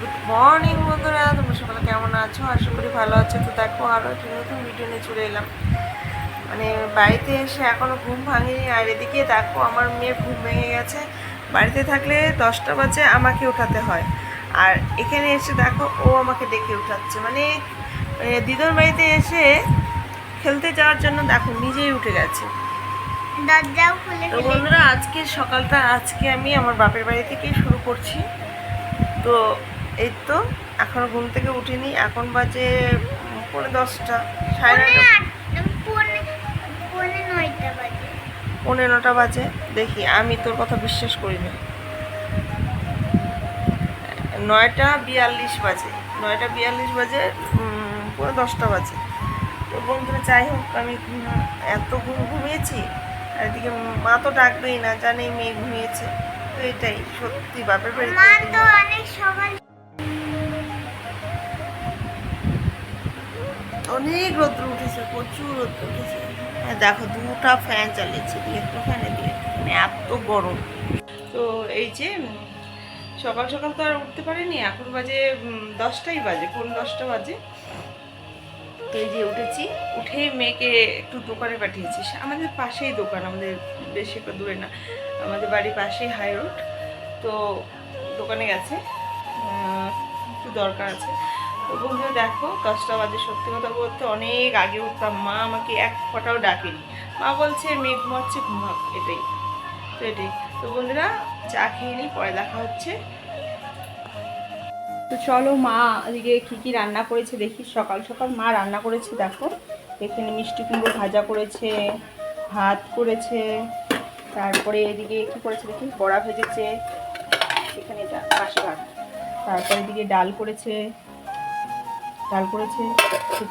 Good morning বন্ধুরা। তোমরা সকালে কেমন আছো? আশা করি ভালো আছো। তো দেখো আরও একটি নতুন ভিডিও নিয়ে চলে এলাম। মানে বাড়িতে এসে এখনও ঘুম ভাঙেনি। আর এদিকে দেখো আমার মেয়ের ঘুম ভেঙে গেছে। বাড়িতে থাকলে দশটা বাজে আমাকে উঠাতে হয়। আর এখানে এসে দেখো ও আমাকে ডেকে উঠাচ্ছে। মানে মানে দিদর বাড়িতে এসে খেলতে যাওয়ার জন্য দেখো নিজেই উঠে গেছে। তো বন্ধুরা আজকে সকালটা আজকে আমি আমার বাপের বাড়ি থেকেই শুরু করছি। তো এই তো এখনও ঘুম থেকে উঠিনি এখন বাজে পৌনে দশটা সাড়ে নটা পৌনে নটা বাজে দেখি আমি তোর কথা বিশ্বাস করি না। নয়টা বিয়াল্লিশ বাজে নয়টা বিয়াল্লিশ বাজে পৌনে দশটা বাজে। তো বন্ধুরা যাই হোক আমি এত ঘুম ঘুমিয়েছি আর এদিকে মা তো ডাকবেই না জানে মেয়ে ঘুমিয়েছে তো এটাই সত্যি বাপের বাড়িতে অনেক রোদ্র উঠেছে, প্রচুর রোদ্র উঠেছে। হ্যাঁ দেখো, দুটা ফ্যান চালিয়েছে, দিয়ে একটু ফ্যানে দিয়ে ফ্যানে এত গরম। তো এই যে সকাল সকাল তো আর উঠতে পারিনি, এখন বাজে দশটাই বাজে, পৌনে দশটা বাজে। তো এই যে উঠেছি, উঠে মেয়েকে একটু দোকানে পাঠিয়েছি। আমাদের পাশেই দোকান, আমাদের বেশি একটা দূরে না, আমাদের বাড়ির পাশেই হাই রোড। তো দোকানে গেছে একটু দরকার আছে। তো বন্ধুরা দেখো দশটা বাজে সত্যি কথা বলতে অনেক আগে উঠতাম। মা আমাকে এক ফটাও ডাকেনি। মা বলছে মেয়ে ঘুমাচ্ছে ঘুমাক এটাই। তো এটাই। তো বন্ধুরা, চা খেয়ে নিই, পরে দেখা হচ্ছে। তো চলো মা আজকে কী কী রান্না করেছে দেখি। সকাল সকাল মা রান্না করেছে, দেখো। এখানে মিষ্টি কুমড়ো ভাজা করেছে, ভাত করেছে, তারপরে এদিকে কী করেছে দেখি? বড়া ভেজেছে, এখানে এটা পাশে ভাত তারপরে এদিকে ডাল করেছে। ডাল করেছে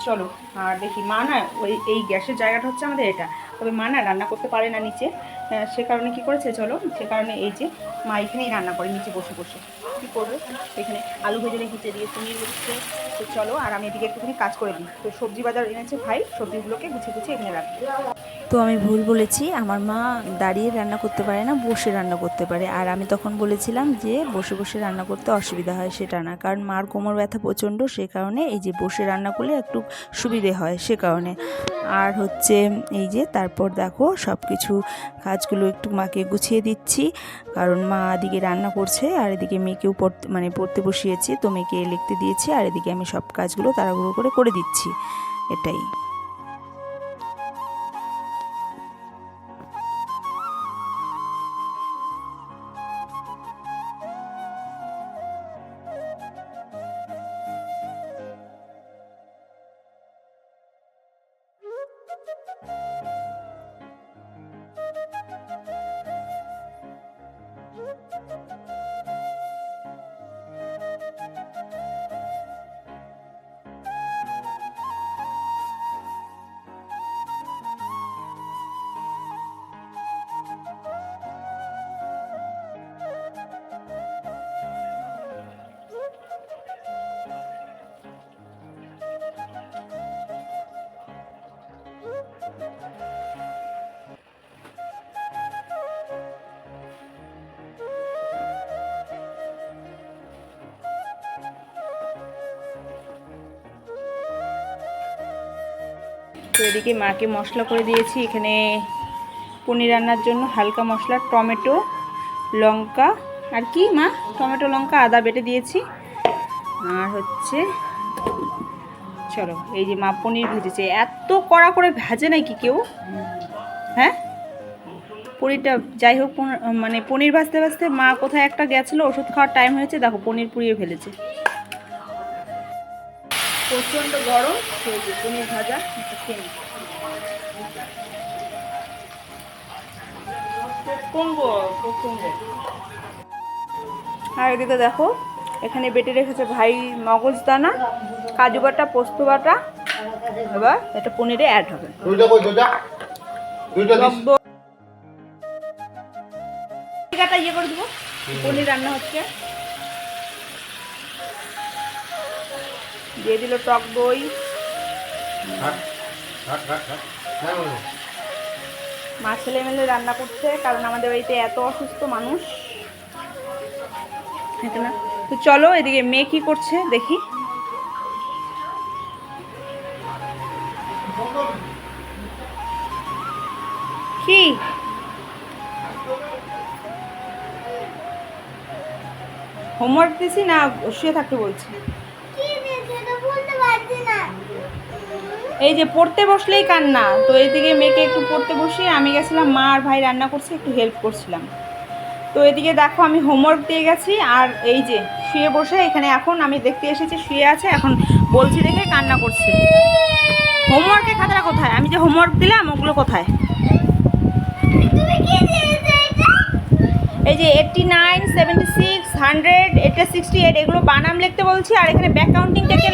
চলো, আর দেখি মা না ওই, এই গ্যাসের জায়গাটা হচ্ছে আমাদের এটা। তবে মা না রান্না করতে পারে না নিচে। সে কারণে কি করেছে, চলো, সে কারণে এই যে মা এখানেই রান্না করে, নিচে বসে বসে। কি করবে? এখানে আলু ভেজে রেখেছে, দিয়ে পনির হচ্ছে তো চলো, আর আমি এদিকে একটুখানি কাজ করে দিই। তো সবজি বাজার এনেছে ভাই, সবজিগুলোকে গুছিয়ে গুছিয়ে এখানে রাখি তো আমি ভুল বলেছি। আমার মা দাঁড়িয়ে রান্না করতে পারে না, বসে রান্না করতে পারে। আর আমি তখন বলেছিলাম যে, বসে বসে রান্না করতে অসুবিধা হয়, সেটা না। কারণ মার কোমর ব্যথা প্রচণ্ড, সে কারণে এই যে বসে রান্না করলে একটু সুবিধে হয়, সে কারণে। আর হচ্ছে এই যে তারপর দেখো সব কিছু কাজগুলো একটু মাকে গুছিয়ে দিচ্ছি। কারণ মা এদিকে রান্না করছে, আর এদিকে মেয়েকেও পড়তে মানে পড়তে বসিয়েছি। তো মেয়েকে লিখতে দিয়েছি, আর এদিকে আমি সব কাজগুলো তাড়াহুড়ো করে করে দিচ্ছি। এটাই। তো এদিকে মাকে মশলা করে দিয়েছি। এখানে পনির রান্নার জন্য হালকা মশলা, টমেটো, লঙ্কা, আর কি মা? টমেটো, লঙ্কা, আদা বেটে দিয়েছি। আর হচ্ছে, চলো, এই যে মা পনির ভেজেছে। এত কড়া করে ভাজে নাকি কেউ? হ্যাঁ? পনিরটা যাই হোক মানে পনির ভাজতে ভাজতে মা কোথায় একটা গেছিল, ওষুধ খাওয়ার টাইম হয়েছে, দেখো, পনির পুড়িয়ে ফেলেছে। প্রচণ্ড গরম সেই পনির ভাজা খেয়ে আর এদিকে দেখো এখানে বেটে রেখেছে ভাই মগজ দানা কাজু বাটা পোস্ত বাটা এবার এটা পনিরে অ্যাড হবে। ইয়ে করে দেবো পনির রান্না হচ্ছে। দিয়ে দিল টক দই। হ্যাঁ। মা ছেলে মেলে রান্না করছে কারণ আমাদের বাড়িতে এত অসুস্থ মানুষ। না। তো চলো এদিকে মেয়ে কি করছে দেখি। কি? হোমওয়ার্ক দিছি না শুয়ে থাকতে বলছি। এই যে পড়তে বসলেই কান্না। তো এদিকে মেয়েকে একটু পড়তে বসিয়ে আমি গেছিলাম, মা আর ভাই রান্না করছে, একটু হেল্প করছিলাম। তো এদিকে দেখো আমি হোমওয়ার্ক দিয়ে গেছি, আর এই যে শুয়ে বসে এখানে এখন আমি দেখতে এসেছি শুয়ে আছে, এখন বলছি দেখে কান্না করছে। হোমওয়ার্কের খাতাটা কোথায়? আমি যে হোমওয়ার্ক দিলাম, ওগুলো কোথায়? এই যে eighty nine seventy six hundred এটা সিক্সটি এইট এগুলো বানাম লিখতে বলছি, আর এখানে ব্যাক কাউন্টিংটা কে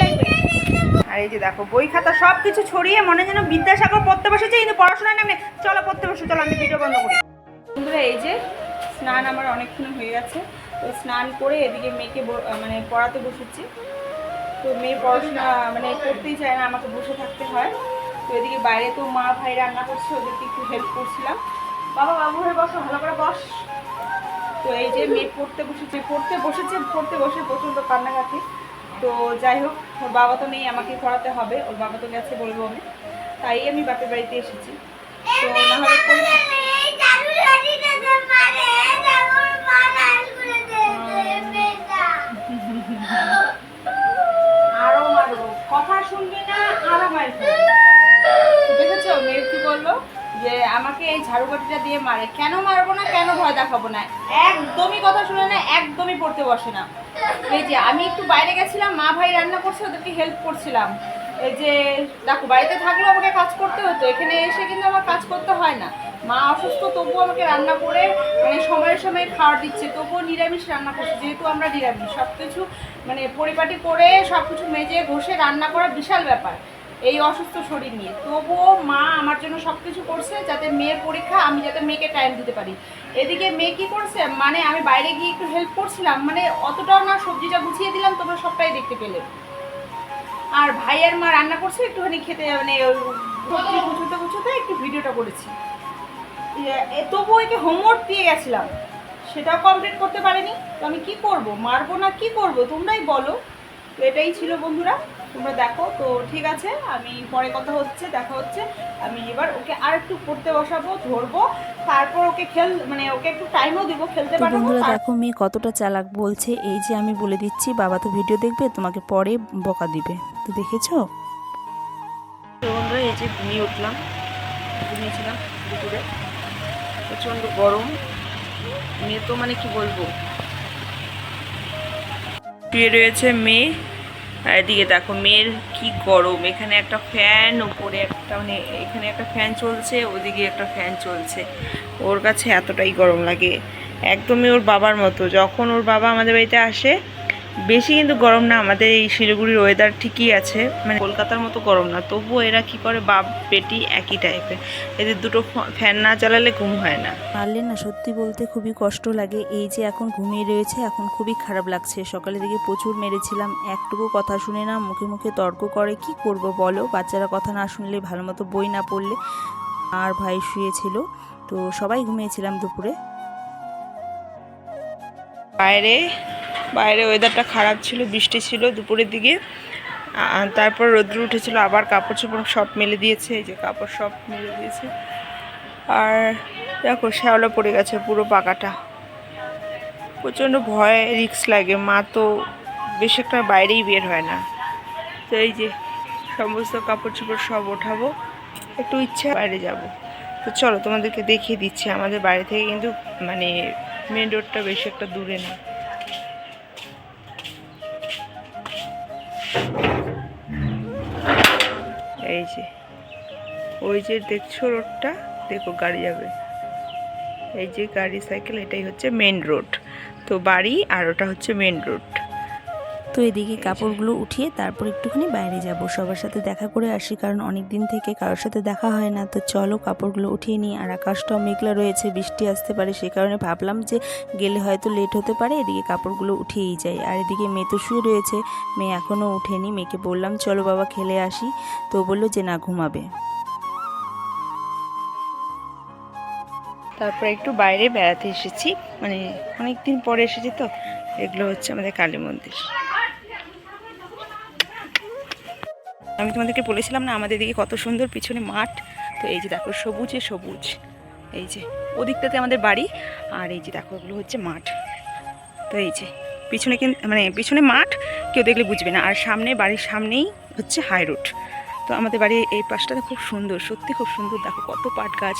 আর এই যে দেখো, বই খাতা সব কিছু ছড়িয়ে মনে যেন বিদ্যাসাগর পড়তে বসেছে কিন্তু পড়াশোনায় নামে, চলো পড়তে বসে, চলো আমি ভিডিও বন্ধ করি। বন্ধুরা, এই যে স্নান আমার অনেকক্ষণ হয়ে গেছে, তো স্নান করে এদিকে মেয়েকে মানে পড়াতে বসেছি। তো মেয়ে পড়াশোনা মানে করতেই চায় না, আমাকে বসে থাকতে হয়। তো এদিকে বাইরে তো মা, ভাই রান্না করছে, ওদেরকে একটু হেল্প করছিলাম। বাবা, বাবু, হয়ে বসো, ভালো করে বস। তো এই যে মেয়ে পড়তে বসেছে পড়তে বসেছে, পড়তে বসে প্রচণ্ড কান্নাকাটি। তো যাই হোক ওর বাবা তো নেই আমাকে পড়াতে হবে ওর বাবা তো গেছে বলব আমি। তাই আমি বাপের বাড়িতে এসেছি। তো না আরও মারবো। কথা শুনবি না আরও মারবো। তো দেখেছ মেয়ে কি বলল? যে আমাকে এই দিয়ে মারে। কেন মারবো না কেন ভয় দেখাবো না? একদমই কথা শুনে না একদমই পড়তে বসে না। এই যে, আমি একটু বাইরে গেছিলাম, মা ভাই রান্না করছে, ওদেরকে হেল্প করছিলাম। এই যে, দেখো, বাড়িতে থাকলেও আমাকে কাজ করতে হতো, এখানে এসে কিন্তু আমার কাজ করতে হয় না। মা অসুস্থ, তবুও আমাকে রান্না করে মানে সময়ের সময় খাওয়ার দিচ্ছে, তবুও নিরামিষ রান্না করছে, যেহেতু আমরা নিরামিষ। সব কিছু মানে পরিপাটি করে সব কিছু মেজে ঘষে রান্না করা বিশাল ব্যাপার। এই অসুস্থ শরীর নিয়ে। তবুও মা আমার জন্য সব কিছু করছে যাতে মেয়ের পরীক্ষা আমি যাতে মেয়েকে টাইম দিতে পারি। এদিকে মেয়ে কী করছে? মানে আমি বাইরে গিয়ে একটু হেল্প করছিলাম মানে অতটাও না সবজিটা গুছিয়ে দিলাম, তোমরা সবটাই দেখতে পেলে। আর ভাইয়ের মা রান্না করছে, একটুখানি খেতে মানে গুছোতে গুছোতে একটু ভিডিওটা করেছি। এ তবুও একে হোমওয়ার্ক দিয়ে গেছিলাম, সেটাও কমপ্লিট করতে পারেনি। তো আমি কি করব? মারবো না কি করব? তোমরাই বলো। এটাই ছিল বন্ধুরা। তোমরা দেখো তো ঠিক আছে আমি পরে কথা হচ্ছে দেখা হচ্ছে। আমি এবার ওকে আর একটু পড়তে বসাবো ধরবো তারপর ওকে খেল মানে ওকে একটু টাইমও দিব খেলতে পারব বন্ধুরা দেখো মেয়ে কতটা চালাক বলছে এই যে আমি বলে দিচ্ছি বাবা তো ভিডিও দেখবে তোমাকে পরে বকা দিবে। তো দেখেছ? তো বন্ধুরা এই যে ঘুমিয়ে উঠলাম ঘুমিয়েছিলাম দুপুরে। প্রচণ্ড গরম। মেয়ে তো মানে কি বলব? শুয়ে রয়েছে মেয়ে। এদিকে দেখো মেয়ের কি গরম। এখানে একটা ফ্যান উপরে একটা মানে এখানে একটা ফ্যান চলছে, ওদিকে একটা ফ্যান চলছে। ওর কাছে এতটাই গরম লাগে। একদমই ওর বাবার মতো। যখন ওর বাবা আমাদের বাড়িতে আসে বেশি কিন্তু গরম না আমাদের এই শিলিগুড়ির ওয়েদার ঠিকই আছে। মানে কলকাতার মতো গরম না তবুও এরা কি করে বাপ বেটি একই টাইপের এদের দুটো ফ্যান না চালালে ঘুম হয় না। পারলে না সত্যি বলতে খুবই কষ্ট লাগে। এই যে এখন ঘুমিয়ে রয়েছে এখন খুবই খারাপ লাগছে। সকালে দিকে প্রচুর মেরেছিলাম একটুকু কথা শুনে না মুখে মুখে তর্ক করে কি করব বলো? বাচ্চারা কথা না শুনলে ভালো মতো বই না পড়লে। আর ভাই শুয়েছিল তো সবাই ঘুমিয়েছিলাম দুপুরে। বাইরে বাইরে ওয়েদারটা খারাপ ছিল, বৃষ্টি ছিল দুপুরের দিকে। তারপর রোদ্র উঠেছিল, আবার কাপড় চোপড় সব মেলে দিয়েছে, এই যে কাপড় সব মেলে দিয়েছে। আর দেখো, শ্যাওলা পড়ে গেছে পুরো পাকাটা। প্রচণ্ড ভয় রিক্স লাগে। মা তো বেশ একটা বাইরেই বের হয় না। তো এই যে সমস্ত কাপড় চোপড় সব ওঠাবো, একটু ইচ্ছে বাইরে যাব। তো চলো তোমাদেরকে দেখিয়ে দিচ্ছি, আমাদের বাড়ি থেকে কিন্তু মানে মেন রোডটা বেশি একটা দূরে না। এই যে, ওই যে দেখছ রোডটা? দেখো, গাড়ি যাবে। এই যে গাড়ি, সাইকেল, এটাই হচ্ছে মেন রোড তো বাড়ি আর ওটা হচ্ছে মেন রোড তো এদিকে কাপড়গুলো উঠিয়ে তারপর একটুখানি বাইরে যাব। সবার সাথে দেখা করে আসি, কারণ অনেক দিন থেকে কারোর সাথে দেখা হয় না। তো চলো কাপড়গুলো উঠিয়ে নিই। আর আকাশটাও মেঘলা রয়েছে, বৃষ্টি আসতে পারে, সে কারণে ভাবলাম যে গেলে হয়তো লেট হতে পারে। এদিকে কাপড়গুলো উঠিয়েই যাই। আর এদিকে মেয়ে তো শুয়ে রয়েছে। মেয়ে এখনও উঠেনি মেয়েকে বললাম, চলো বাবা, খেলে আসি। তো বলল যে, না, ঘুমাবে। তারপর একটু বাইরে বেড়াতে এসেছি। মানে অনেক দিন পরে এসেছি তো। এগুলো হচ্ছে আমাদের কালী মন্দির। আমি তোমাদেরকে বলেছিলাম না, আমাদের দিকে কত সুন্দর পিছনে মাঠ। তো এই যে দেখো, সবুজে সবুজ। এই যে, ওদিকটাতে আমাদের বাড়ি, আর এই যে দেখো, ওগুলো হচ্ছে মাঠ। তো এই যে, পিছনে কিন্তু মানে পিছনে মাঠ, কেউ দেখলে বুঝবে না। আর সামনে, বাড়ির সামনেই হচ্ছে হাই রোড তো আমাদের বাড়ির এই পাশটাতে খুব সুন্দর, সত্যি খুব সুন্দর। দেখো কত পাট গাছ।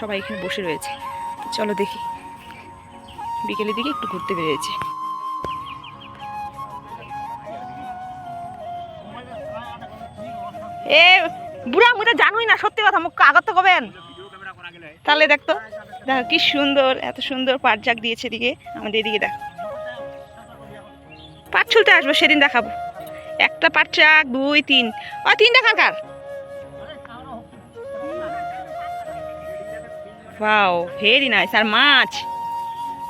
সবাই এখানে বসে রয়েছে। চলো দেখি। বিকেলের দিকে একটু ঘুরতে বেরিয়েছে। এ, বুড়া, মুই জানুই না, সত্যি কথা, মুখ আগত কবেন তাহলে দেখতো দেখো কি সুন্দর, এত সুন্দর পাট জাগ দিয়েছে এদিকে, আমাদের এদিকে দেখ। পাট ছুলতে আসব, সেদিন দেখাবো। একটা পাট চাক, দুই, তিন। ও, তিনটা কার কার? ওয়াও ভেরি নাইস মাছ।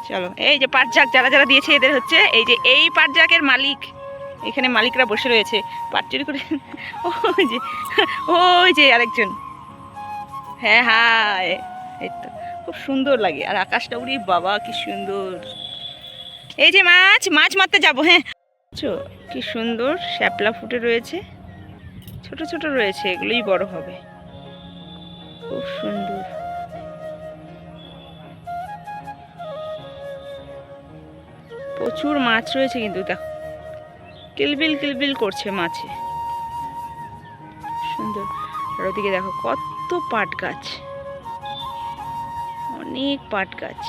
চলো, এই যে পাট জাক যারা যারা দিয়েছে, এদের হচ্ছে, এই যে এই পাট জাকের মালিক। এখানে মালিকরা বসে রয়েছে। পাট চুরি করে ওই যে ওই যে আরেকজন। হ্যাঁ হায়। এই তো, খুব সুন্দর লাগে। আর আকাশটা, উড়ি বাবা, কি সুন্দর। এই যে মাছ মাছ মারতে যাব হ্যাঁ। কি সুন্দর শ্যাপলা ফুটে রয়েছে। ছোট ছোট রয়েছে, এগুলোই বড় হবে। খুব সুন্দর। প্রচুর মাছ রয়েছে কিন্তু, দেখো। কিলবিল কিলবিল করছে মাছে। সুন্দর। আর ওদিকে দেখো কত পাট গাছ। অনেক পাট গাছ।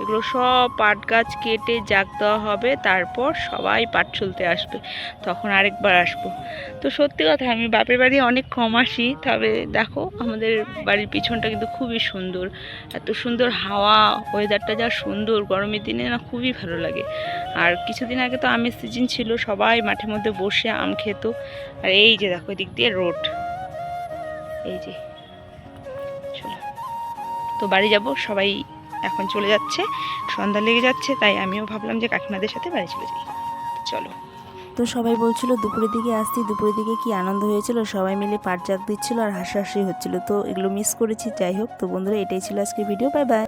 এগুলো সব পাট গাছ কেটে জাগ দেওয়া হবে, তারপর সবাই পাট ছুলতে আসবে। তখন আরেকবার আসব। তো সত্যি কথা, আমি বাপের বাড়ি অনেক কম আসি, তবে দেখো, আমাদের বাড়ির পিছনটা কিন্তু খুবই সুন্দর। এত সুন্দর হাওয়া ওয়েদারটা যা সুন্দর, গরমের দিনে না খুবই ভালো লাগে। আর কিছুদিন আগে তো আমের সিজন ছিল, সবাই মাঠের মধ্যে বসে আম খেত। আর এই যে দেখো, এদিক দিয়ে রোড। এই যে, চলো। তো বাড়ি যাব, সবাই এখন চলে যাচ্ছে, সন্ধ্যা লেগে যাচ্ছে, তাই আমিও ভাবলাম যে কাকিমাদের সাথে বাড়ি চলে যাই। চলো। তো সবাই বলছিল, দুপুরের দিকে আসতি, দুপুরের দিকে কি আনন্দ হয়েছিল? সবাই মিলে পাট জাগ দিচ্ছিল আর হাসাহাসি হচ্ছিল। তো এগুলো মিস করেছি, যাই হোক। তো বন্ধুরা, এটাই ছিল আজকে ভিডিও বাই বাই